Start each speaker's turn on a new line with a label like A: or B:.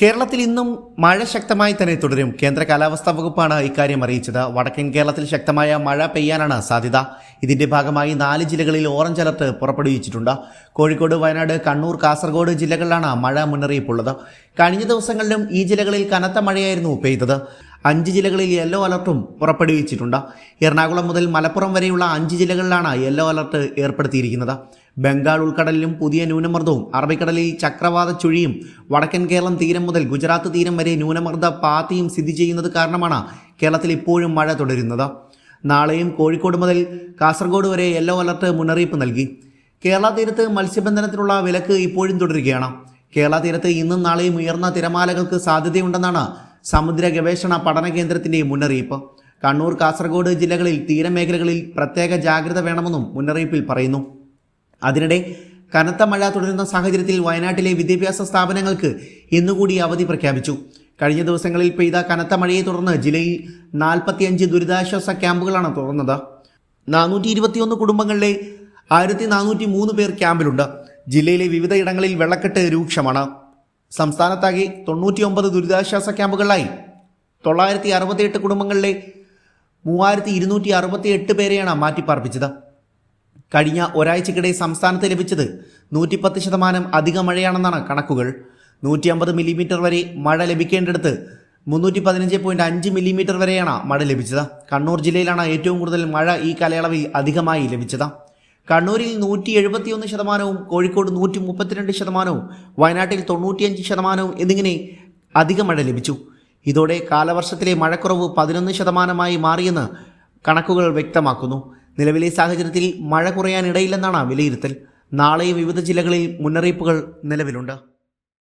A: കേരളത്തിൽ ഇന്നും മഴ ശക്തമായി തന്നെ തുടരും. കേന്ദ്ര കാലാവസ്ഥാ വകുപ്പാണ് ഇക്കാര്യം അറിയിച്ചത്. വടക്കൻ കേരളത്തിൽ ശക്തമായ മഴ പെയ്യാനാണ് സാധ്യത. ഇതിന്റെ ഭാഗമായി നാല് ജില്ലകളിൽ ഓറഞ്ച് അലർട്ട് പുറപ്പെടുവിച്ചിട്ടുണ്ട്. കോഴിക്കോട് വയനാട് കണ്ണൂർ കാസർഗോഡ് ജില്ലകളിലാണ് മഴ മുന്നറിയിപ്പുള്ളത്. കഴിഞ്ഞ ദിവസങ്ങളിലും ഈ ജില്ലകളിൽ കനത്ത മഴയായിരുന്നു പെയ്തത്. അഞ്ച് ജില്ലകളിൽ യെല്ലോ അലർട്ടും പുറപ്പെടുവിച്ചിട്ടുണ്ട്. എറണാകുളം മുതൽ മലപ്പുറം വരെയുള്ള അഞ്ച് ജില്ലകളിലാണ് യെല്ലോ അലർട്ട് ഏർപ്പെടുത്തിയിരിക്കുന്നത്. ബംഗാൾ ഉൾക്കടലിലും പുതിയ ന്യൂനമർദ്ദവും അറബിക്കടലിൽ ചക്രവാത ചുഴിയും വടക്കൻ കേരളം തീരം മുതൽ ഗുജറാത്ത് തീരം വരെ ന്യൂനമർദ്ദ പാത്തിയും സ്ഥിതി ചെയ്യുന്നത് കാരണമാണ് കേരളത്തിൽ ഇപ്പോഴും മഴ തുടരുന്നത്. നാളെയും കോഴിക്കോട് മുതൽ കാസർഗോഡ് വരെ യെല്ലോ അലർട്ട് മുന്നറിയിപ്പ് നൽകി. കേരള തീരത്ത് മത്സ്യബന്ധനത്തിനുള്ള വിലക്ക് ഇപ്പോഴും തുടരുകയാണ്. കേരള തീരത്ത് ഇന്നും നാളെയും ഉയർന്ന തിരമാലകൾക്ക് സാധ്യതയുണ്ടെന്നാണ് സമുദ്ര ഗവേഷണ പഠന കേന്ദ്രത്തിന്റെ മുന്നറിയിപ്പ്. കണ്ണൂർ കാസർഗോഡ് ജില്ലകളിൽ തീരമേഖലകളിൽ പ്രത്യേക ജാഗ്രത വേണമെന്നും മുന്നറിയിപ്പിൽ പറയുന്നു. അതിനിടെ കനത്ത മഴ തുടരുന്ന സാഹചര്യത്തിൽ വയനാട്ടിലെ വിദ്യാഭ്യാസ സ്ഥാപനങ്ങൾക്ക് ഇന്നുകൂടി അവധി പ്രഖ്യാപിച്ചു. കഴിഞ്ഞ ദിവസങ്ങളിൽ പെയ്ത കനത്ത മഴയെ തുടർന്ന് ജില്ലയിൽ നാൽപ്പത്തിയഞ്ച് ദുരിതാശ്വാസ ക്യാമ്പുകളാണ് തുറന്നത്. നാനൂറ്റി ഇരുപത്തിയൊന്ന് കുടുംബങ്ങളിലെ ആയിരത്തി നാനൂറ്റി മൂന്ന് പേർ ക്യാമ്പിലുണ്ട്. ജില്ലയിലെ വിവിധ ഇടങ്ങളിൽ വെള്ളക്കെട്ട് രൂക്ഷമാണ്. സംസ്ഥാനത്താകെ തൊണ്ണൂറ്റിയൊമ്പത് ദുരിതാശ്വാസ ക്യാമ്പുകളിലായി തൊള്ളായിരത്തി അറുപത്തിയെട്ട് കുടുംബങ്ങളിലെ മൂവായിരത്തി ഇരുന്നൂറ്റി അറുപത്തി എട്ട് പേരെയാണ് മാറ്റിപ്പാർപ്പിച്ചത്. കഴിഞ്ഞ ഒരാഴ്ചക്കിടെ സംസ്ഥാനത്ത് ലഭിച്ചത് നൂറ്റിപ്പത്ത് ശതമാനം അധിക മഴയാണെന്നാണ് കണക്കുകൾ. നൂറ്റി അമ്പത് മില്ലിമീറ്റർ വരെ മഴ ലഭിക്കേണ്ടിടത്ത് മുന്നൂറ്റി പതിനഞ്ച് പോയിന്റ് അഞ്ച് മില്ലിമീറ്റർ വരെയാണ് മഴ ലഭിച്ചത്. കണ്ണൂർ ജില്ലയിലാണ് ഏറ്റവും കൂടുതൽ മഴ ഈ കാലയളവിൽ അധികമായി ലഭിച്ചത്. കണ്ണൂരിൽ നൂറ്റി എഴുപത്തിയൊന്ന് ശതമാനവും കോഴിക്കോട് നൂറ്റി മുപ്പത്തിരണ്ട് ശതമാനവും വയനാട്ടിൽ തൊണ്ണൂറ്റിയഞ്ച് ശതമാനവും എന്നിങ്ങനെ അധിക മഴ ലഭിച്ചു. ഇതോടെ കാലവർഷത്തിലെ മഴക്കുറവ് പതിനൊന്ന് ശതമാനമായി മാറിയെന്ന് കണക്കുകൾ വ്യക്തമാക്കുന്നു. നിലവിലെ സാഹചര്യത്തിൽ മഴ കുറയാനിടയില്ലെന്നാണ് വിലയിരുത്തൽ. നാളെയും വിവിധ ജില്ലകളിൽ മുന്നറിയിപ്പുകൾ നിലവിലുണ്ട്.